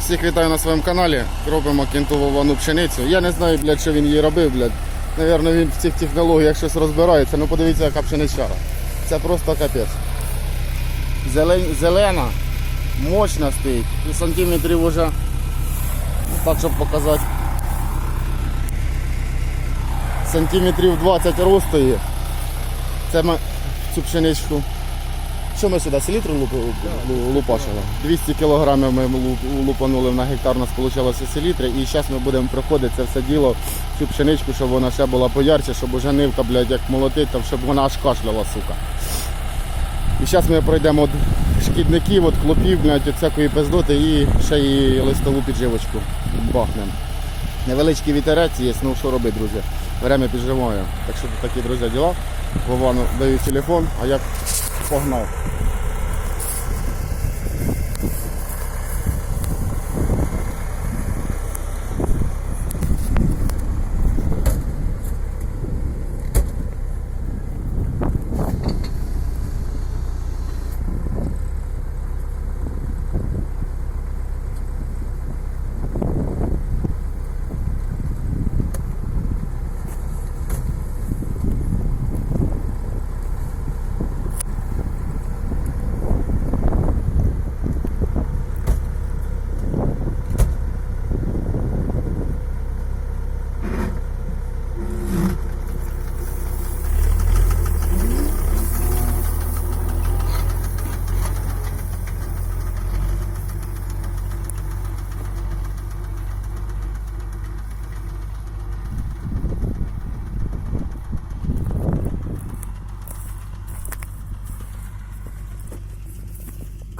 Всіх вітаю на своєму каналі. Робимо кінтову пшеницю. Я не знаю, блядь, що він її робив, блядь. Навірно, він в цих технологіях щось розбирається. Ну подивіться, яка пшеничара. Це просто капець. Зелень, зелена, мощна стоїть. І сантиметрів уже, ну, так щоб показати. Сантиметрів 20 росту. Це ми цю пшеничку. Що ми сюди? Селітру луп, лупашили? 200 кілограмів ми лупанули на гектар, у нас вийшло селітри. І зараз ми будемо проходити це все діло, цю пшеничку, щоб вона ще була поярче, щоб уже нивка, блядь, як молотить, там, щоб вона аж кашляла, сука. І зараз ми пройдемо від шкідників, від клопів, блядь, від всякої пиздоти і ще і листову підживочку бахнемо. Невеличкий вітерець є, ну що робити, друзі? Время піджимає. Так що такі, друзі, діла. Вовану даю телефон, а я погнав.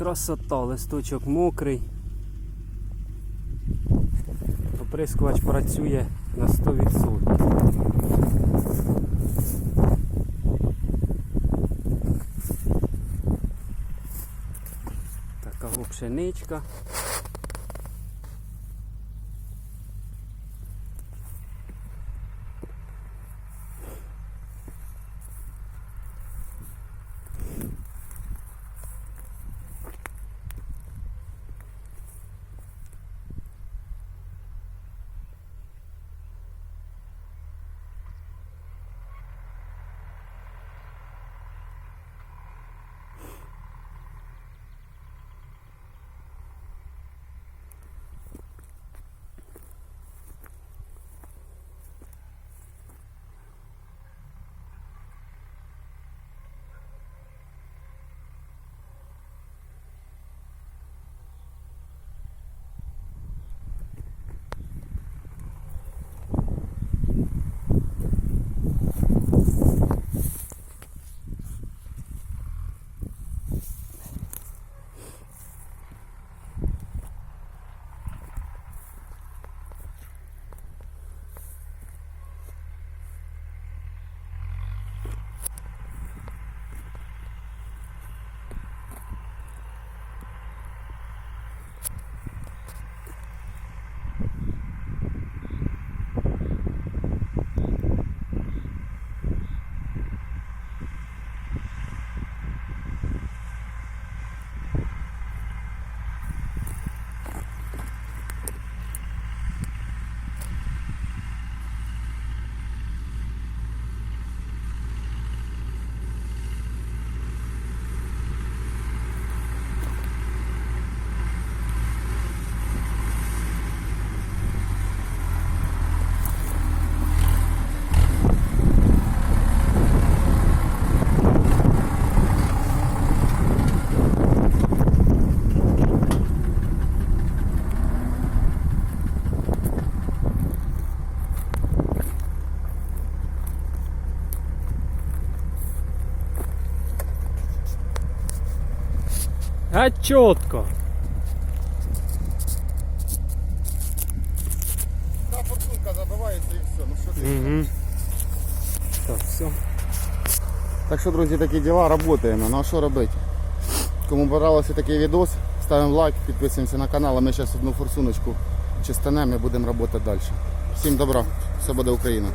Красота, листочок мокрий. Оприскувач працює на 100%. Така пшеничка. А чітко. Та форсунка забивається і все. Ну що ти? Угу. Так, все. Так що, друзі, такі діла, працюємо. Ну а що робити? Кому понравився такий відос, ставимо лайк, підписуємося на канал, а ми зараз одну форсуночку чистанемо і будемо працювати далі. Всім добра, все буде Україна.